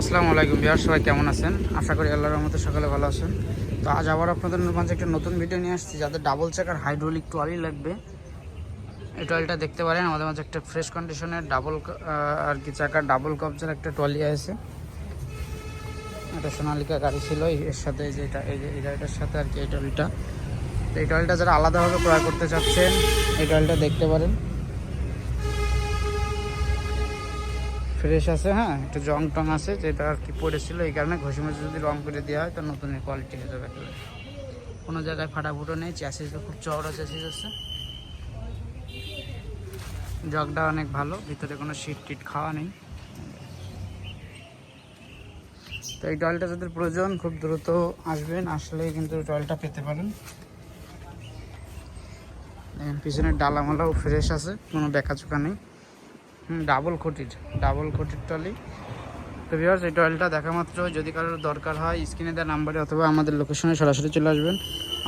আসসালামু আলাইকুম বিহার সবাই কেমন আছেন? আশা করি আল্লাহর রহমতে সকালে ভালো আছেন। তো আজ আবার আপনাদের মাঝে একটা নতুন ভিডিও নিয়ে আসছি, যাদের ডাবল চাকার হাইড্রোলিক ট্রলি লাগবে। এই ট্রলিটা দেখতে পারেন, আমাদের মাঝে একটা ফ্রেশ কন্ডিশনের ডাবল আর কি চাকার ডাবল কবজার একটা ট্রলি আছে। একটা সোনালিকা গাড়ি ছিল এর সাথে এই যে এটা এই যে এই গাড়িটার সাথে আর কি এই ট্রলিটা তো এই ট্রলিটা যারা আলাদাভাবে ক্রয় করতে চাচ্ছেন, এই ট্রলিটা দেখতে পারেন। ফ্রেশ আছে হ্যাঁ? একটু জং টং আছে, যেটা আর কি পড়েছিল, এই কারণে ঘষে মশে যদি রং করে দেওয়া হয়, তো নতুন কোয়ালিটি হয়ে যাবে কোনো জায়গায় ফাটা ফুটো নেই চ্যাসিসটা খুব চওড়া চ্যাসিস আছে। জগটা অনেক ভালো, ভিতরে কোনো শীত টিট খাওয়া নেই। তো এই টয়লটা যাদের প্রয়োজন, খুব দ্রুত আসবেন আসলে কিন্তু টয়লটা পেতে পারেন। পিছনের ডালামালাও ফ্রেশ আছে, কোনো বেকাচোকা নেই। হুম ডাবল কোটির ডাবল কোটির টলি তো ভিউয়ার্স এই টয়েলটা দেখা মাত্র যদি কারোর দরকার হয় স্ক্রিনে দেওয়া নাম্বারে অথবা আমাদের লোকেশনে সরাসরি চলে আসবেন।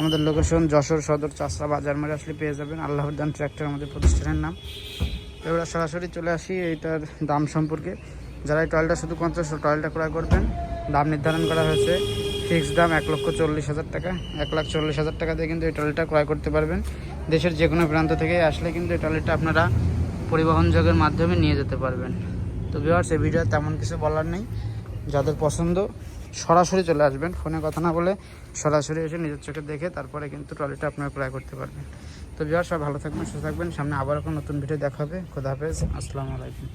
আমাদের লোকেশন যশোর সদর চাষরা বাজার মারে আসলে পেয়ে যাবেন। আল্লাহদান ট্র্যাক্টর আমাদের প্রতিষ্ঠানের নাম। এবার সরাসরি চলে আসি এইটার দাম সম্পর্কে। যারা এই টয়েলটা শুধুমাত্র টয়েলটা ক্রয় করবেন, দাম নির্ধারণ করা হয়েছে। ফিক্সড দাম এক লক্ষ চল্লিশ হাজার টাকা। এক লাখ চল্লিশ হাজার টাকা দিয়ে কিন্তু এই টয়লেটটা ক্রয় করতে পারবেন। দেশের যে কোনো প্রান্ত থেকে আসলে কিন্তু এই টয়লেটটা আপনারা পরিবহন যোগের মাধ্যমে নিয়ে যেতে পারবেন। তো ভিউয়ার্স সে ভিডিও তেমন কিছু বলার নেই। যাদের পছন্দ, সরাসরি চলে আসবেন। ফোনে কথা না বলে সরাসরি এসে নিজের চোখে দেখে তারপরে কিন্তু ট্রলিটা আপনারা ক্রয় করতে পারবেন। তো ভিউয়ার্স সব ভালো থাকবেন, সুস্থ থাকবেন। সামনে আবার এখন নতুন ভিডিও দেখাবে খোদা হাফেজ। আসসালামু আলাইকুম।